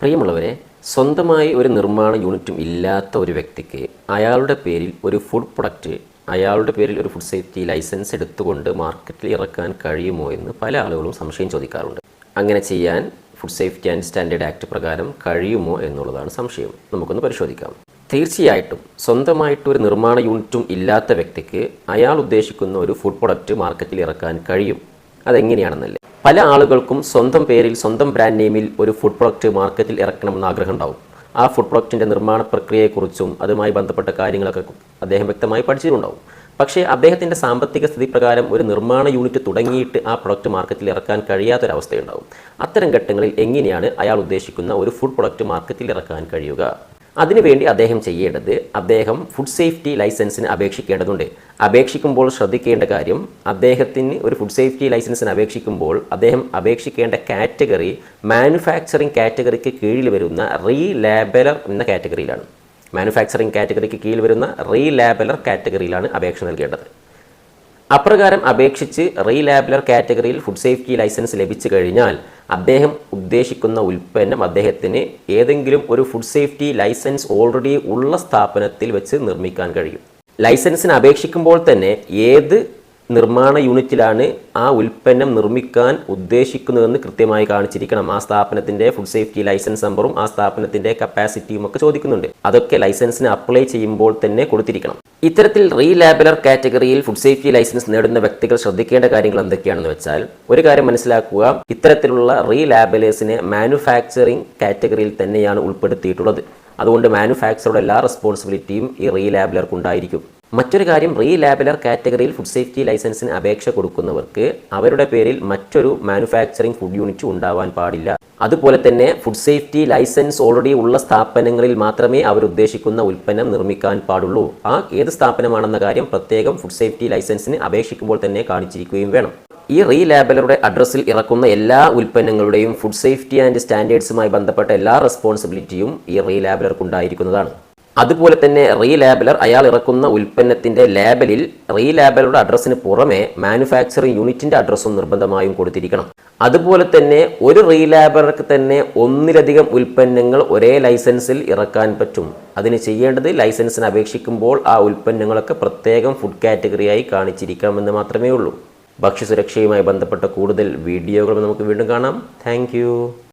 പ്രിയമുള്ളവരെ സ്വന്തമായി ഒരു നിർമ്മാണ യൂണിറ്റും ഇല്ലാത്ത ഒരു വ്യക്തിക്ക് അയാളുടെ പേരിൽ ഒരു ഫുഡ് പ്രൊഡക്റ്റ് അയാളുടെ പേരിൽ ഒരു ഫുഡ് സേഫ്റ്റി ലൈസൻസ് എടുത്തുകൊണ്ട് മാർക്കറ്റിൽ ഇറക്കാൻ കഴിയുമോ എന്ന് പല ആളുകളും സംശയം ചോദിക്കാറുണ്ട്. അങ്ങനെ ചെയ്യാൻ food safety and standard act പ്രകാരം കഴിയുമോ എന്നുള്ളതാണ് സംശയം. നമുക്കൊന്ന് പരിശോധിക്കാം. തീർച്ചയായിട്ടും സ്വന്തമായിട്ട് ഒരു നിർമ്മാണ യൂണിറ്റും ഇല്ലാത്ത വ്യക്തിക്ക് അയാൾ ഉദ്ദേശിക്കുന്ന ഒരു ഫുഡ് പ്രൊഡക്റ്റ് മാർക്കറ്റിൽ ഇറക്കാൻ കഴിയും. അതെങ്ങനെയാണെന്നല്ലേ? പല ആളുകൾക്കും സ്വന്തം പേരിൽ സ്വന്തം ബ്രാൻഡ് നെയിമിൽ ഒരു ഫുഡ് പ്രൊഡക്റ്റ് മാർക്കറ്റിൽ ഇറക്കണമെന്ന് ആഗ്രഹം ഉണ്ടാവും ആ ഫുഡ് പ്രൊഡക്റ്റിന്റെ നിർമ്മാണ പ്രക്രിയയെക്കുറിച്ചും അതുമായി ബന്ധപ്പെട്ട കാര്യങ്ങളൊക്കെ അദ്ദേഹം വ്യക്തമായി പഠിച്ചിട്ടുണ്ടാവും. പക്ഷേ അദ്ദേഹത്തിന്റെ സാമ്പത്തിക സ്ഥിതി പ്രകാരം ഒരു നിർമ്മാണ യൂണിറ്റ് തുടങ്ങിയിട്ട് ആ പ്രൊഡക്റ്റ് മാർക്കറ്റിൽ ഇറക്കാൻ കഴിയാത്തൊരവസ്ഥയുണ്ടാവും. അത്തരം ഘട്ടങ്ങളിൽ എങ്ങനെയാണ് അയാൾ ഉദ്ദേശിക്കുന്ന ഒരു ഫുഡ് പ്രൊഡക്റ്റ് മാർക്കറ്റിൽ ഇറക്കാൻ കഴിയുക? അതിനുവേണ്ടി അദ്ദേഹം ചെയ്യേണ്ടത് അദ്ദേഹം ഫുഡ് സേഫ്റ്റി ലൈസൻസിന് അപേക്ഷിക്കേണ്ടതുണ്ട്. അപേക്ഷിക്കുമ്പോൾ ശ്രദ്ധിക്കേണ്ട കാര്യം അദ്ദേഹത്തിന് ഒരു ഫുഡ് സേഫ്റ്റി ലൈസൻസിന് അപേക്ഷിക്കുമ്പോൾ അദ്ദേഹം അപേക്ഷിക്കേണ്ട കാറ്റഗറി മാനുഫാക്ചറിങ് കാറ്റഗറിക്ക് കീഴിൽ വരുന്ന റീ ലാബലർ എന്ന കാറ്റഗറിയിലാണ്. മാനുഫാക്ചറിങ് കാറ്റഗറിക്ക് കീഴിൽ വരുന്ന റീ ലാബലർ കാറ്റഗറിയിലാണ് അപേക്ഷ നൽകേണ്ടത്. അപ്രകാരം അപേക്ഷിച്ച് റീലാബുലർ കാറ്റഗറിയിൽ ഫുഡ് സേഫ്റ്റി ലൈസൻസ് ലഭിച്ചു കഴിഞ്ഞാൽ അദ്ദേഹം ഉദ്ദേശിക്കുന്ന ഉൽപ്പന്നം അദ്ദേഹത്തിന് ഏതെങ്കിലും ഒരു ഫുഡ് സേഫ്റ്റി ലൈസൻസ് ഓൾറെഡി ഉള്ള സ്ഥാപനത്തിൽ വെച്ച് നിർമ്മിക്കാൻ കഴിയും. ലൈസൻസിന് അപേക്ഷിക്കുമ്പോൾ തന്നെ ഏത് നിർമ്മാണ യൂണിറ്റിലാണ് ആ ഉൽപ്പന്നം നിർമ്മിക്കാൻ ഉദ്ദേശിക്കുന്നതെന്ന് കൃത്യമായി കാണിച്ചിരിക്കണം. ആ സ്ഥാപനത്തിന്റെ ഫുഡ് സേഫ്റ്റി ലൈസൻസ് നമ്പറും ആ സ്ഥാപനത്തിന്റെ കപ്പാസിറ്റിയും ഒക്കെ ചോദിക്കുന്നുണ്ട്. അതൊക്കെ ലൈസൻസിന് അപ്ലൈ ചെയ്യുമ്പോൾ തന്നെ കൊടുത്തിരിക്കണം. ഇത്തരത്തിൽ റീലാബുലർ കാറ്റഗറിയിൽ ഫുഡ് സേഫ്റ്റി ലൈസൻസ് നേടുന്ന വ്യക്തികൾ ശ്രദ്ധിക്കേണ്ട കാര്യങ്ങൾ എന്തൊക്കെയാണെന്ന് വെച്ചാൽ ഒരു കാര്യം മനസ്സിലാക്കുക ഇത്തരത്തിലുള്ള റീലാബുലേഴ്സിനെ മാനുഫാക്ചറിംഗ് കാറ്റഗറിയിൽ തന്നെയാണ് ഉൾപ്പെടുത്തിയിട്ടുള്ളത്. അതുകൊണ്ട് മാനുഫാക്ചറുടെ എല്ലാ റെസ്പോൺസിബിലിറ്റിയും ഈ റീലാബുലർക്ക് ഉണ്ടായിരിക്കും. മറ്റൊരു കാര്യം റീലാബുലർ കാറ്റഗറിയിൽ ഫുഡ് സേഫ്റ്റി ലൈസൻസിന് അപേക്ഷ കൊടുക്കുന്നവർക്ക് അവരുടെ പേരിൽ മറ്റൊരു മാനുഫാക്ചറിംഗ് ഫുഡ് യൂണിറ്റ് ഉണ്ടാവാൻ പാടില്ല. അതുപോലെ തന്നെ ഫുഡ് സേഫ്റ്റി ലൈസൻസ് ഓൾറെഡി ഉള്ള സ്ഥാപനങ്ങളിൽ മാത്രമേ അവർ ഉദ്ദേശിക്കുന്ന ഉൽപ്പന്നം നിർമ്മിക്കാൻ പാടുള്ളൂ. ആ ഏത് സ്ഥാപനമാണെന്ന കാര്യം പ്രത്യേകം ഫുഡ് സേഫ്റ്റി ലൈസൻസിന് അപേക്ഷിക്കുമ്പോൾ തന്നെ കാണിച്ചിരിക്കുകയും വേണം. ഈ റീലാബലറുടെ അഡ്രസ്സിൽ ഇറക്കുന്ന എല്ലാ ഉൽപ്പന്നങ്ങളുടെയും ഫുഡ് സേഫ്റ്റി ആൻഡ് സ്റ്റാൻഡേർഡ്സുമായി ബന്ധപ്പെട്ട എല്ലാ റെസ്പോൺസിബിലിറ്റിയും ഈ റീലാബലർക്ക് ഉണ്ടായിരിക്കുന്നതാണ്. അതുപോലെ തന്നെ റീലാബലർ അയാൾ ഇറക്കുന്ന ഉൽപ്പന്നത്തിന്റെ ലേബലിൽ റീലാബലറുടെ അഡ്രസ്സിന് പുറമെ മാനുഫാക്ചറിംഗ് യൂണിറ്റിന്റെ അഡ്രസ്സും നിർബന്ധമായും കൊടുത്തിരിക്കണം. അതുപോലെ തന്നെ ഒരു റീലാബലർക്ക് തന്നെ ഒന്നിലധികം ഉൽപ്പന്നങ്ങൾ ഒരേ ലൈസൻസിൽ ഇറക്കാൻ പറ്റും. അതിന് ചെയ്യേണ്ടത് ലൈസൻസിന് അപേക്ഷിക്കുമ്പോൾ ആ ഉൽപ്പന്നങ്ങളൊക്കെ പ്രത്യേകം ഫുഡ് കാറ്റഗറിയായി കാണിച്ചിരിക്കാമെന്ന് മാത്രമേ ഉള്ളൂ. ഭക്ഷ്യസുരക്ഷയുമായി ബന്ധപ്പെട്ട കൂടുതൽ വീഡിയോകൾ നമുക്ക് വീണ്ടും കാണാം. താങ്ക്